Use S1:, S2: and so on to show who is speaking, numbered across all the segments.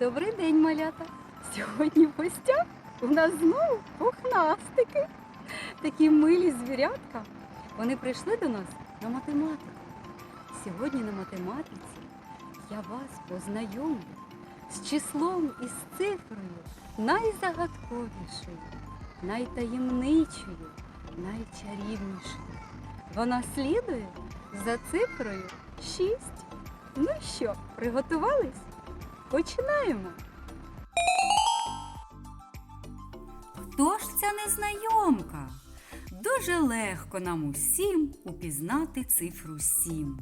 S1: Добрий день, малята! Сьогодні в гостях у нас знову пухнастики. Такі милі звірятка. Вони прийшли до нас на математику. Сьогодні на математиці я вас познайомлю з числом і з цифрою найзагадковішою, найтаємничою, найчарівнішою. Вона слідує за цифрою 6. Ну що, приготувались? Починаємо. Хто ж ця незнайомка? Дуже легко нам усім упізнати цифру 7.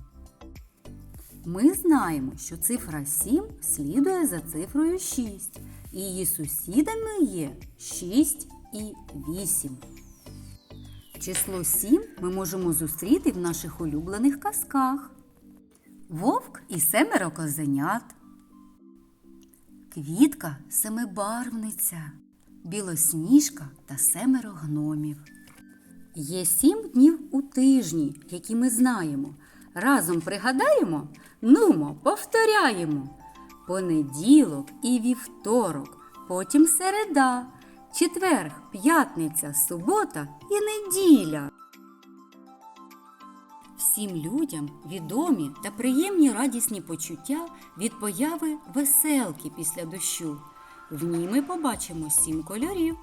S1: Ми знаємо, що цифра 7 слідує за цифрою 6. І її сусідами є 6 і 8. Число 7 ми можемо зустріти в наших улюблених казках. Вовк і семеро козенят. Квітка семибарвниця, білосніжка та семеро гномів. Є сім днів у тижні, які ми знаємо. Разом пригадаємо, нумо, повторяємо. Понеділок і вівторок, потім середа, четверг, п'ятниця, субота і неділя. Всім людям відомі та приємні радісні почуття від появи веселки після дощу. В ній ми побачимо сім кольорів.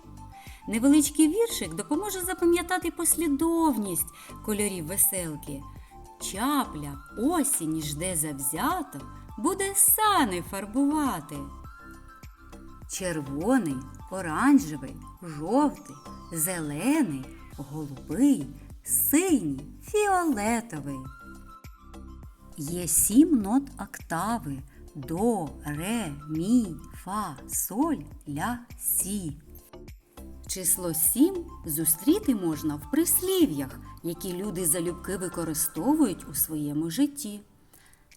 S1: Невеличкий віршик допоможе запам'ятати послідовність кольорів веселки. Чапля осінь жде завзято, буде сани фарбувати. Червоний, оранжевий, жовтий, зелений, голубий, синій, фіолетовий. Є сім нот октави до, ре, мі, фа, соль, ля, сі. Число сім зустріти можна в прислів'ях, які люди залюбки використовують у своєму житті.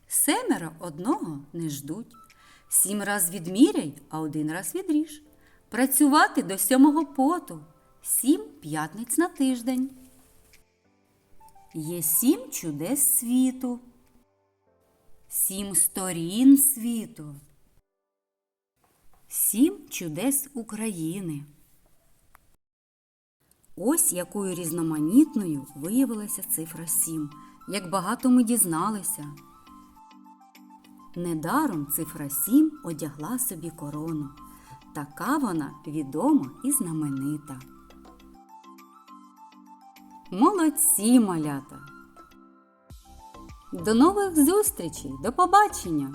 S1: Семеро одного не ждуть. Сім раз відміряй, а один раз відріж. Працювати до сьомого поту. Сім п'ятниць на тиждень. Є сім чудес світу. Сім сторін світу. Сім чудес України. Ось якою різноманітною виявилася цифра 7. Як багато ми дізналися. Недаром цифра 7 одягла собі корону. Така вона відома і знаменита. Молодці малята! До нових зустрічей! До побачення!